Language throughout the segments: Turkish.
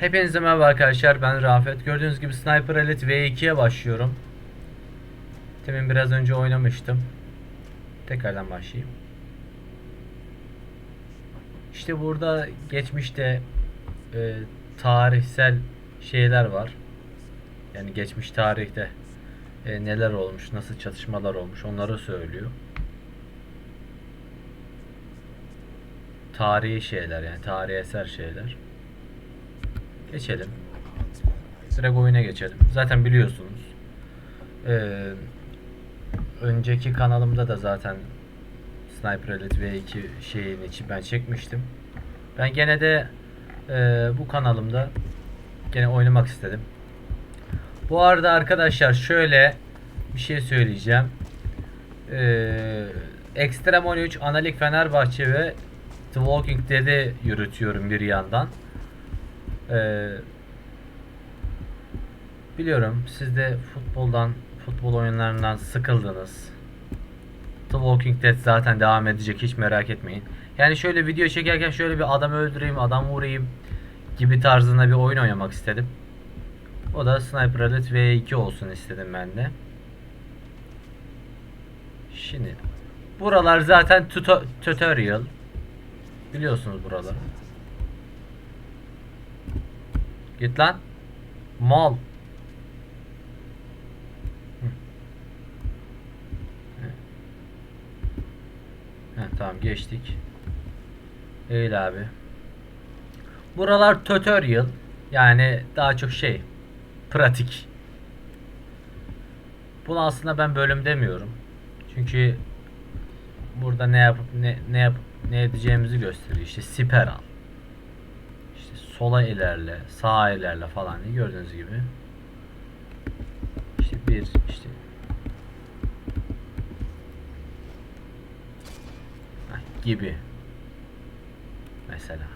Hepinize merhaba arkadaşlar ben Rafet. Gördüğünüz gibi Sniper Elite V2'ye başlıyorum. Temin biraz önce oynamıştım. Tekrardan başlayayım. İşte burada geçmişte e, tarihsel şeyler var. Yani geçmiş tarihte e, neler olmuş, nasıl çatışmalar olmuş onları söylüyor. Tarihi şeyler yani tarihi eser şeyler. Geçelim. Direkt oyuna geçelim. Zaten biliyorsunuz. Ee, önceki kanalımda da zaten Sniper Elite V2 şeyin içi ben çekmiştim. Ben gene de e, bu kanalımda gene oynamak istedim. Bu arada arkadaşlar şöyle bir şey söyleyeceğim. Ee, Extreme 13, Analik Fenerbahçe ve The Walking Dead'i yürütüyorum bir yandan. Ee, biliyorum siz de futboldan, futbol oyunlarından sıkıldınız. The Walking Dead zaten devam edecek hiç merak etmeyin. Yani şöyle video çekerken şöyle bir adam öldüreyim, adam vurayım gibi tarzında bir oyun oynamak istedim. O da Sniper Elite V2 olsun istedim ben de. Şimdi buralar zaten tuto- tutorial. Biliyorsunuz buraları. Git lan. Mal. Heh, tamam geçtik. Eğil abi. Buralar tutorial. Yani daha çok şey. Pratik. Bunu aslında ben bölüm demiyorum. Çünkü burada ne yapıp ne ne yapıp ne edeceğimizi gösteriyor. İşte siper al. Sola ilerle, sağa ilerle falan diye gördüğünüz gibi. İşte bir işte gibi. Mesela.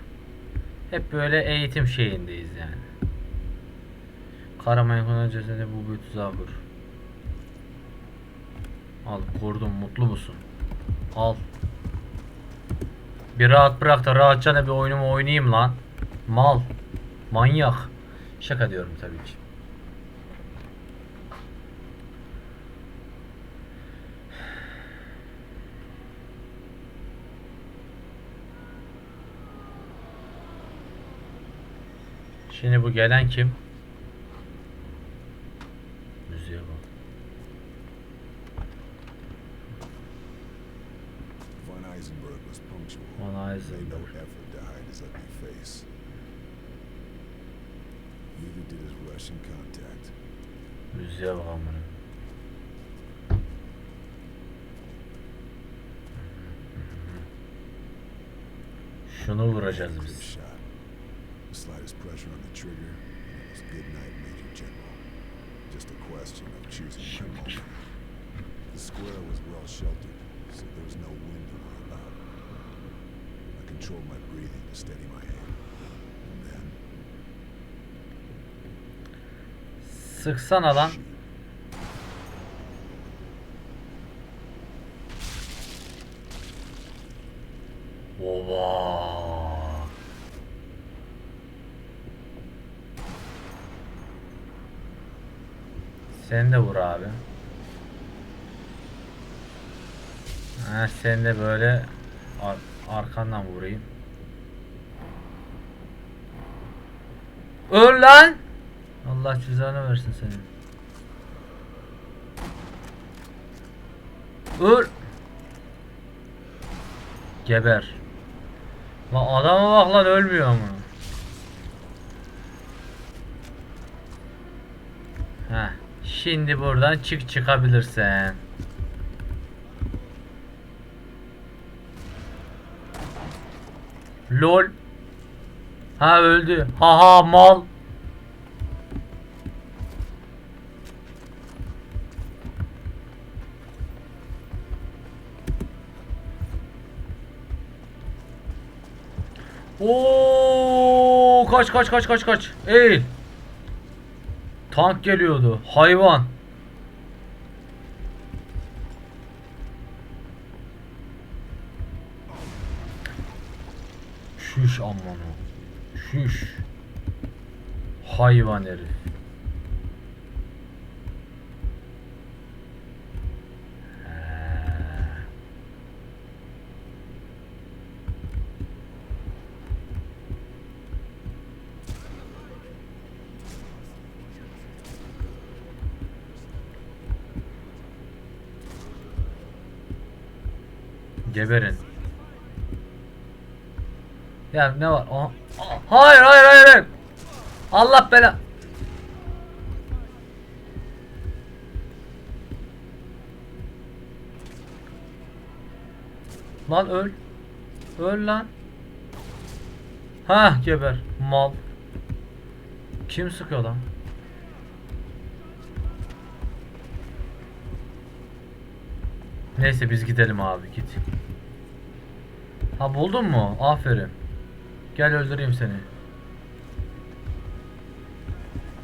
Hep böyle eğitim şeyindeyiz yani. Karaman konu cesedi bu bir tuzağı kur. Al kurdum mutlu musun? Al. Bir rahat bırak da rahatça da bir oyunumu oynayayım lan. Mal. Manyak. Şaka diyorum tabii ki. Şimdi bu gelen kim? Bak amına. Şunu vuracağız biz. The slightest pressure on the trigger, and it was good night, Major General. Just a question of choosing my moment. The square was well sheltered, so there was no wind to worry about. I controlled my breathing to steady my aim. And then, Sıksana lan. De vur abi. Ha, sen de böyle ar arkandan vurayım. Öl lan! Allah cezanı versin senin. Öl! Geber. Lan adama bak lan ölmüyor mu? Şimdi buradan çık çıkabilirsen. Lol. Ha öldü. Haha mal. Oo kaç kaç kaç kaç kaç. Eğil. Tank geliyordu. Hayvan. Şüş aman o. Şüş. Hayvan herif. Ha. Geberin. Ya ne var? Aha. Hayır hayır hayır hayır. Allah bela. Lan öl. Öl lan. Ha geber. Mal. Kim sıkıyor lan? Neyse biz gidelim abi git. Ha buldun mu? Aferin. Gel öldüreyim seni.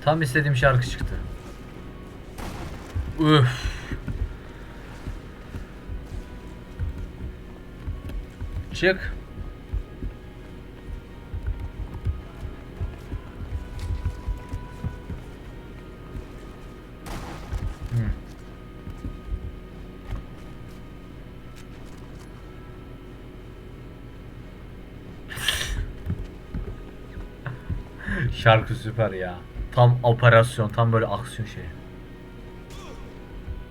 Tam istediğim şarkı çıktı. Üf. Çık. Şarkı süper ya. Tam operasyon, tam böyle aksiyon şeyi.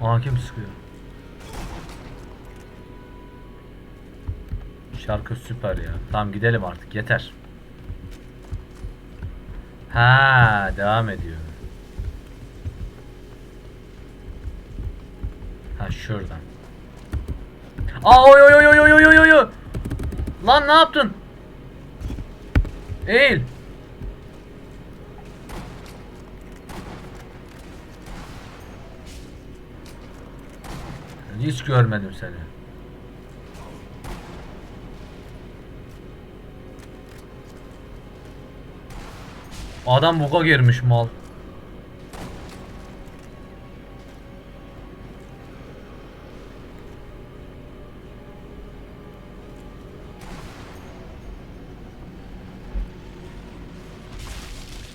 Aa kim sıkıyor? Şarkı süper ya. Tamam gidelim artık yeter. Ha devam ediyor. Ha şuradan. Aa oy oy oy oy oy oy oy. Lan ne yaptın? Eğil. Hiç görmedim seni. Adam buga girmiş mal.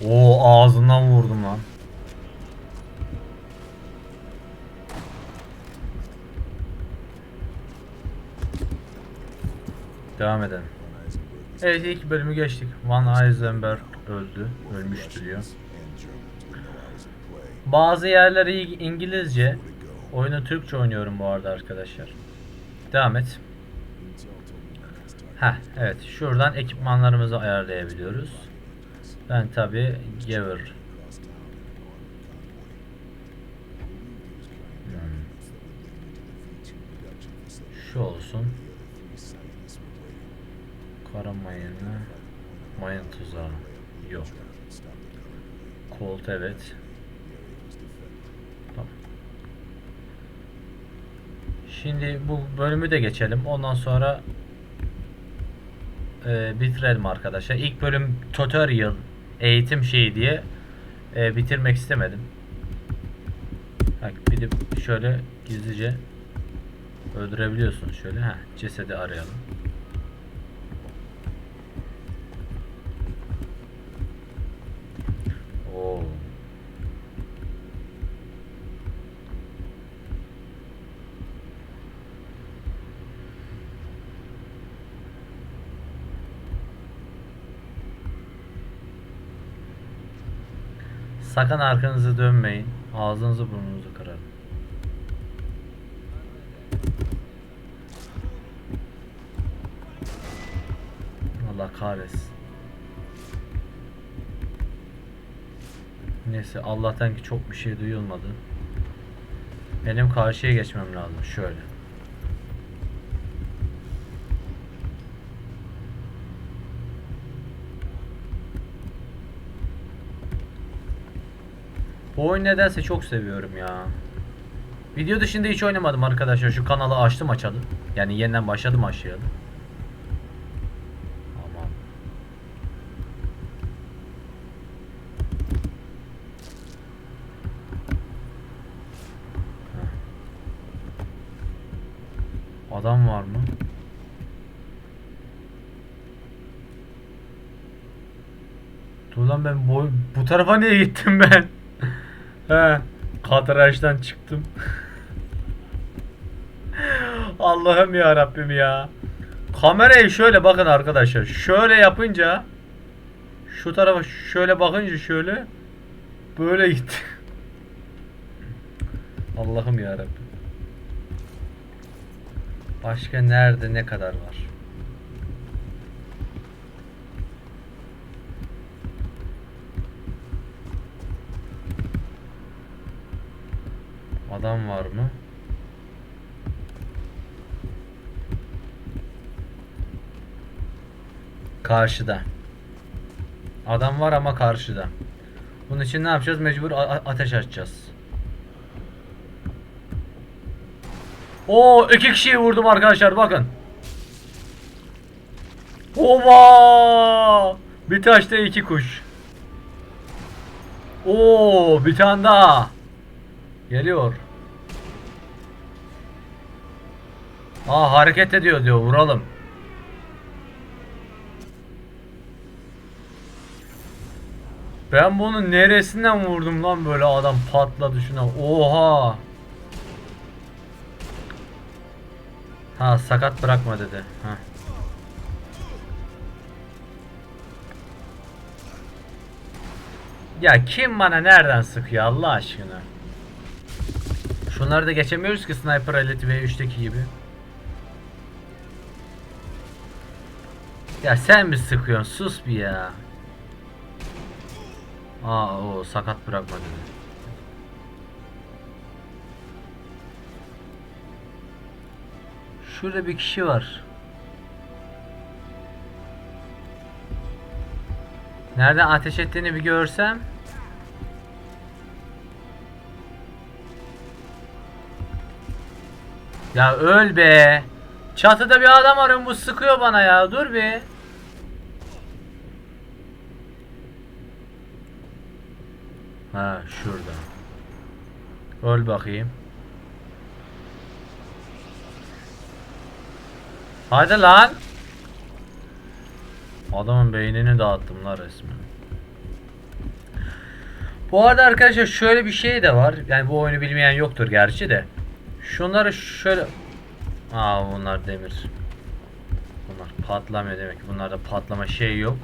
Oo ağzından vurdum lan. Devam edelim. Evet ilk bölümü geçtik. Van Heisenberg öldü. Ölmüştü diyor. Bazı yerler iyi İngilizce. Oyunu Türkçe oynuyorum bu arada arkadaşlar. Devam et. Ha evet şuradan ekipmanlarımızı ayarlayabiliyoruz. Ben tabi Giver. Hmm. Şu olsun. Kara mayını. Mayın tuzağı. Yok. Colt evet. Şimdi bu bölümü de geçelim. Ondan sonra e, bitirelim arkadaşlar. İlk bölüm tutorial eğitim şeyi diye e, bitirmek istemedim. Bak bir de şöyle gizlice öldürebiliyorsun şöyle. Ha cesedi arayalım. Sakın arkanızı dönmeyin. Ağzınızı burnunuzu kırarım. Allah kahretsin. Neyse Allah'tan ki çok bir şey duyulmadı. Benim karşıya geçmem lazım. Şöyle. Bu oyun nedense çok seviyorum ya. Video dışında hiç oynamadım arkadaşlar. Şu kanalı açtım açalım. Yani yeniden başladım başlayalım. Aman. Adam var mı? Dur Ulan ben boy bu tarafa niye gittim ben? He, kadrajdan çıktım. Allah'ım ya Rabbim ya. Kamerayı şöyle bakın arkadaşlar. Şöyle yapınca şu tarafa şöyle bakınca şöyle böyle gitti. Allah'ım ya Rabbim. Başka nerede ne kadar var? Adam var mı? Karşıda. Adam var ama karşıda. Bunun için ne yapacağız? Mecbur ateş açacağız. Oo iki kişiyi vurdum arkadaşlar bakın. Oba! Bir taşta iki kuş. Oo bir tane daha. Geliyor. Aa hareket ediyor diyor vuralım. Ben bunu neresinden vurdum lan böyle adam patladı şuna. Oha. Ha sakat bırakma dedi. Ha. Ya kim bana nereden sıkıyor Allah aşkına? Şunları da geçemiyoruz ki Sniper Elite ve 3'teki gibi. Ya sen mi sıkıyorsun? Sus bir ya. Aa o sakat bırakma dedi. Şurada bir kişi var. Nereden ateş ettiğini bir görsem. Ya öl be. Çatıda bir adam arıyorum bu sıkıyor bana ya. Dur bir. Ha şurada. Öl bakayım. Hadi lan. Adamın beynini dağıttım lan resmen. Bu arada arkadaşlar şöyle bir şey de var. Yani bu oyunu bilmeyen yoktur gerçi de. Şunları şöyle... Aa bunlar demir. Bunlar patlamıyor demek ki. Bunlarda patlama şey yok.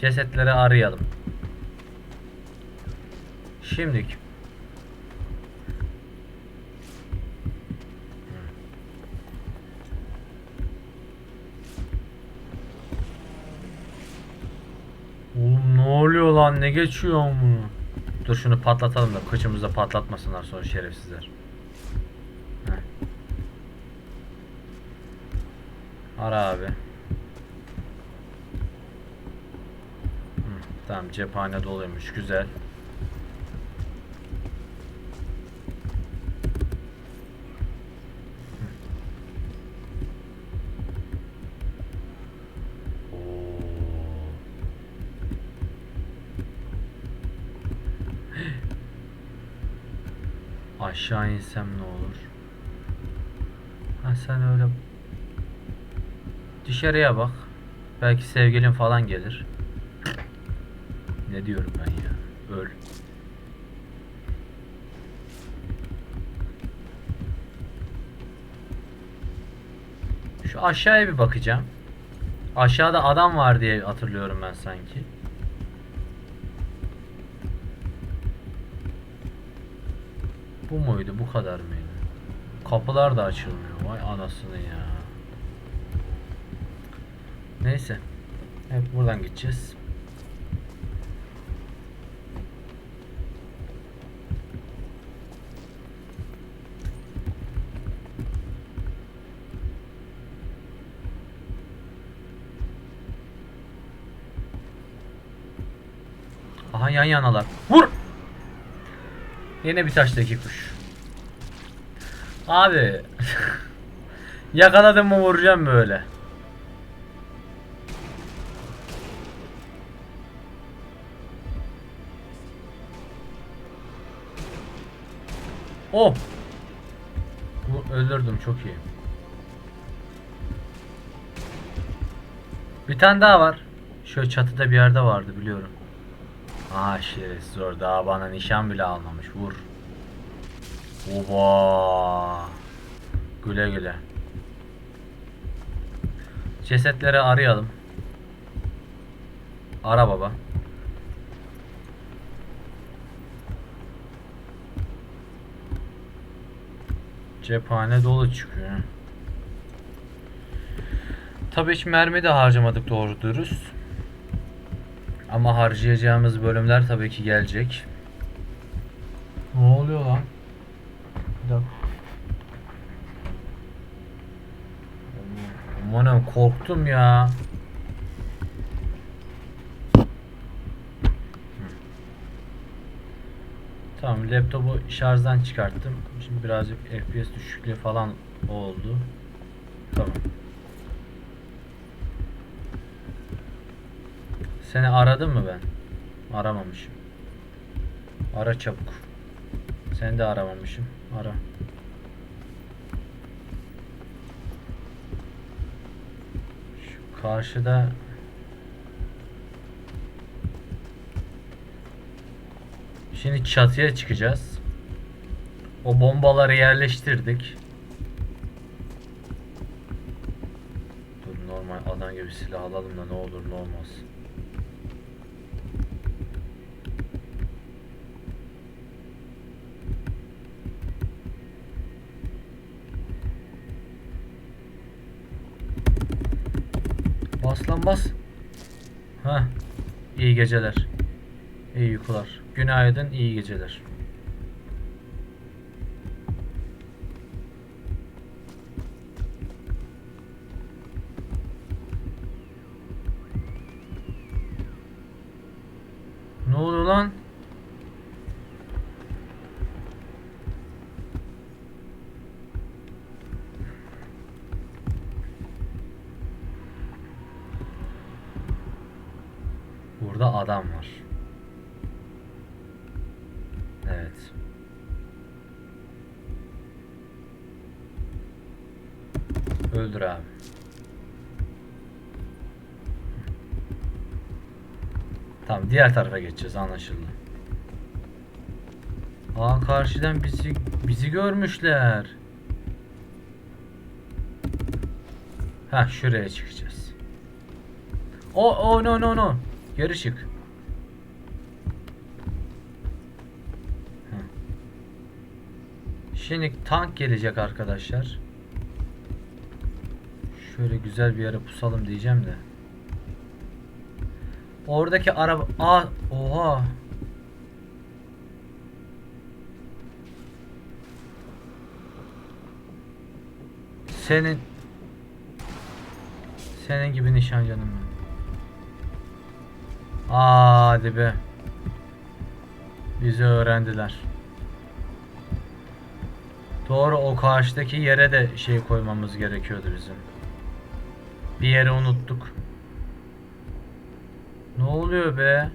Cesetleri arayalım. Şimdilik. Oğlum ne oluyor lan ne geçiyor mu? Dur şunu patlatalım da kıçımızda patlatmasınlar sonra şerefsizler. Ara abi. Hı, tamam cephane doluymuş güzel. Aşağı insem ne olur? Ha sen öyle dışarıya bak. Belki sevgilin falan gelir. Ne diyorum ben ya? Öl. Şu aşağıya bir bakacağım. Aşağıda adam var diye hatırlıyorum ben sanki. Bu muydu? Bu kadar mıydı? Kapılar da açılmıyor. Vay anasını ya. Neyse. Hep buradan gideceğiz. Aha yan yanalar. Yine bir taştaki kuş. Abi. Yakaladım mı vuracağım böyle. Oh. Bu öldürdüm çok iyi. Bir tane daha var. Şöyle çatıda bir yerde vardı biliyorum. Aha şerefsiz orada daha bana nişan bile almamış. Vur. Oba. Güle güle. Cesetleri arayalım. Ara baba. Cephane dolu çıkıyor. Tabii hiç mermi de harcamadık doğru dürüst. Ama harcayacağımız bölümler tabii ki gelecek. Ne oluyor lan? Bir dakika. Amanım korktum ya. Tamam laptopu şarjdan çıkarttım. Şimdi birazcık FPS düşüklüğü falan oldu. Tamam. Seni aradım mı ben? Aramamışım. Ara çabuk. Seni de aramamışım. Ara. Şu karşıda Şimdi çatıya çıkacağız. O bombaları yerleştirdik. Dur normal adam gibi silah alalım da ne olur ne olmaz. Lan bas. Ha. İyi geceler. İyi uykular. Günaydın, iyi geceler. Ne oluyor lan? Burada adam var. Evet. Öldür abi. Tamam diğer tarafa geçeceğiz anlaşıldı. Aa karşıdan bizi bizi görmüşler. Ha şuraya çıkacağız. O o no no no. Geri çık. Şimdi tank gelecek arkadaşlar. Şöyle güzel bir yere pusalım diyeceğim de. Oradaki araba... Aa, oha. Senin... Senin gibi nişancının ben. Aa, Hadi be. Bizi öğrendiler. Doğru o karşıdaki yere de şey koymamız gerekiyordu bizim. Bir yere unuttuk. Ne oluyor be?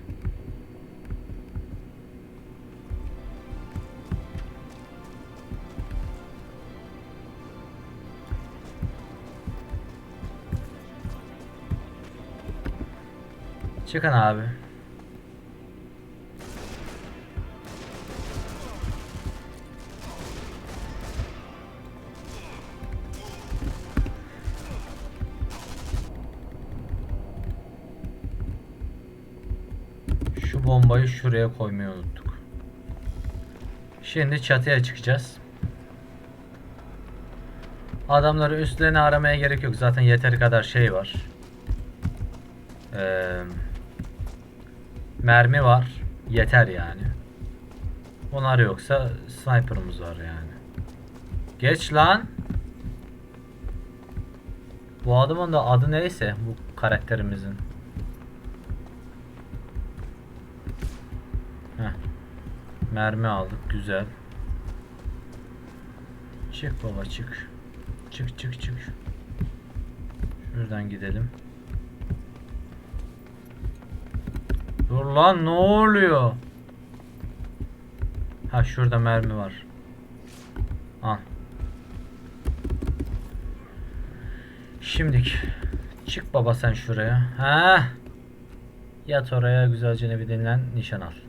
Çıkın abi. Şu bombayı şuraya koymayı unuttuk. Şimdi çatıya çıkacağız. Adamları üstlerini aramaya gerek yok. Zaten yeteri kadar şey var. Ee, mermi var. Yeter yani. Onlar yoksa sniper'ımız var yani. Geç lan. Bu adamın da adı neyse bu karakterimizin. Heh. Mermi aldık güzel. Çık baba çık. Çık çık çık. Şuradan gidelim. Dur lan ne oluyor? Ha şurada mermi var. Al. Şimdik. Çık baba sen şuraya. Ha? Yat oraya güzelce bir dinlen nişan al.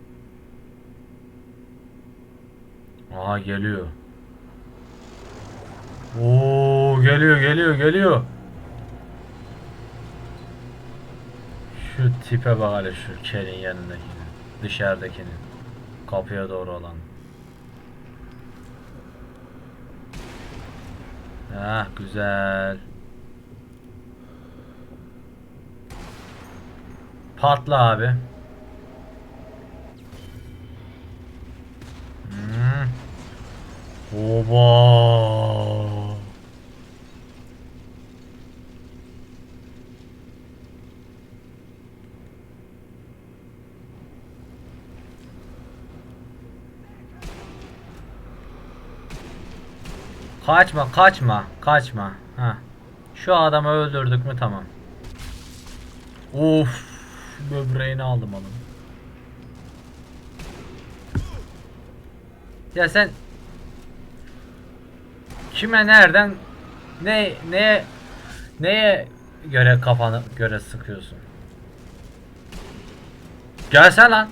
Aha geliyor. Oo geliyor geliyor geliyor. Şu tipe bak hele şu kelin yanındakini. Dışarıdakinin. Kapıya doğru olan. Ah güzel. Patla abi. Oba. Kaçma, kaçma, kaçma. Ha. Şu adamı öldürdük mü tamam. Of, böbreğini aldım oğlum. Ya sen kime nereden ne neye neye göre kafanı göre sıkıyorsun? Gelsene lan.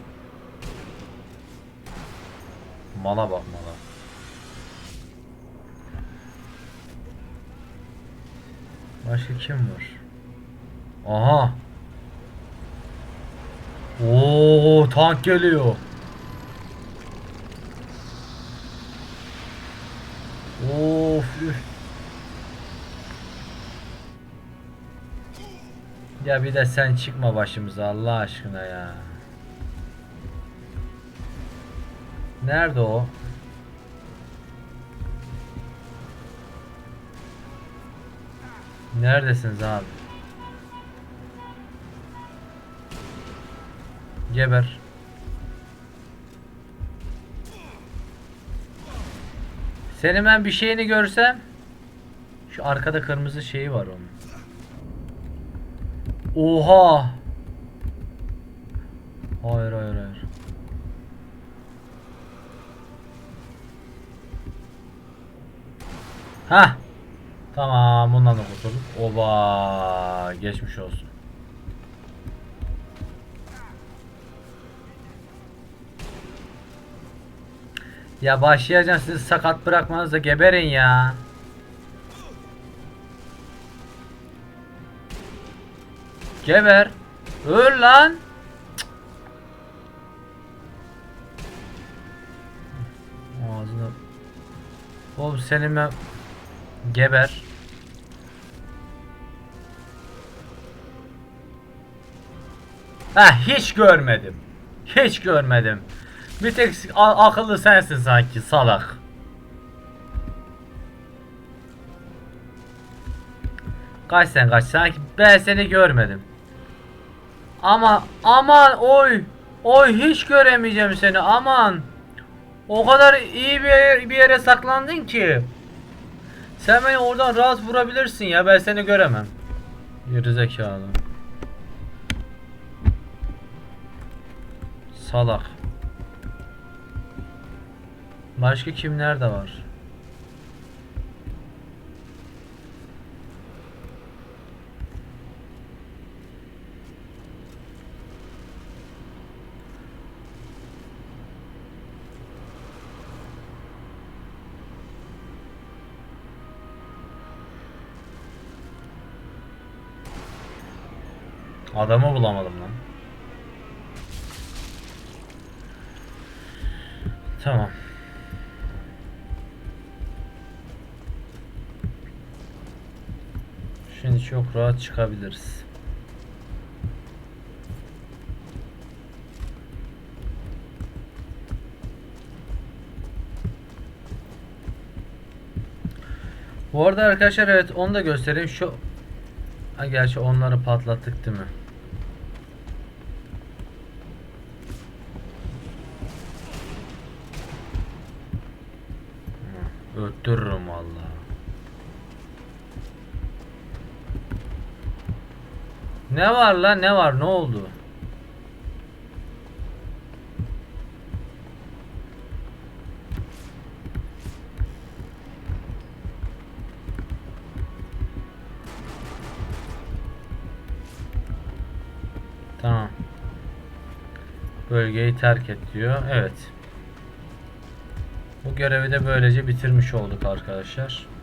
Mala bak mala. Başka kim var? Aha. Oo tank geliyor. Of üf. Ya bir de sen çıkma başımıza Allah aşkına ya. Nerede o? Neredesiniz abi? Geber. Senin ben bir şeyini görsem şu arkada kırmızı şeyi var onun. Oha. Hayır hayır hayır. Ha. Tamam bundan da kurtulduk. Oba geçmiş olsun. Ya başlayacağım sizi sakat bırakmanız da geberin ya. Geber. Öl lan. Cık. Ağzına. Oğlum senin ben... Geber. Ha hiç görmedim. Hiç görmedim. Bir tek akıllı sensin sanki salak. Kaç sen kaç sanki ben seni görmedim. Ama aman oy oy hiç göremeyeceğim seni aman. O kadar iyi bir yere, bir yere saklandın ki. Sen beni oradan rahat vurabilirsin ya ben seni göremem. Gerizekalı. Salak. Başka kimler de var? Adamı bulamadım lan. Tamam. Şimdi çok rahat çıkabiliriz. Bu arada arkadaşlar evet onu da göstereyim. Şu ha, gerçi onları patlattık değil mi? Ne var lan ne var ne oldu? Tamam. Bölgeyi terk et diyor. Evet. Bu görevi de böylece bitirmiş olduk arkadaşlar.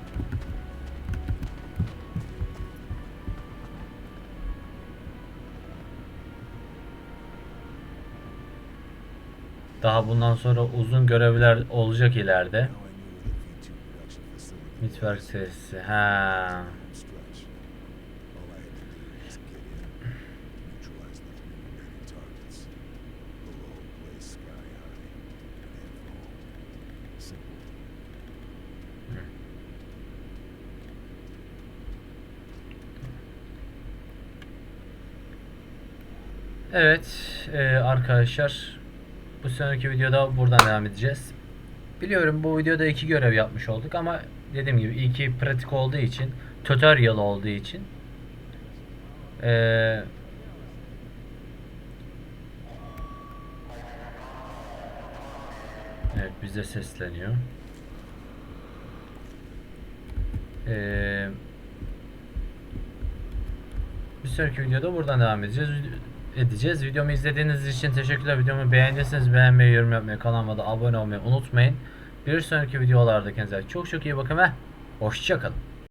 Daha bundan sonra uzun görevler olacak ileride. Now I knew where the V2 production facility Mitwerk tesisi. Ha. Evet e, arkadaşlar bu sonraki videoda buradan devam edeceğiz. Biliyorum bu videoda iki görev yapmış olduk ama dediğim gibi ilki pratik olduğu için tutorial olduğu için e, Evet bize sesleniyor. Eee bir sonraki videoda buradan devam edeceğiz. Edeceğiz. Videomu izlediğiniz için teşekkürler. Videomu beğendiyseniz beğenmeyi, yorum yapmayı, kanalıma da abone olmayı unutmayın. Bir sonraki videolarda kendinize çok çok iyi bakın ve hoşçakalın.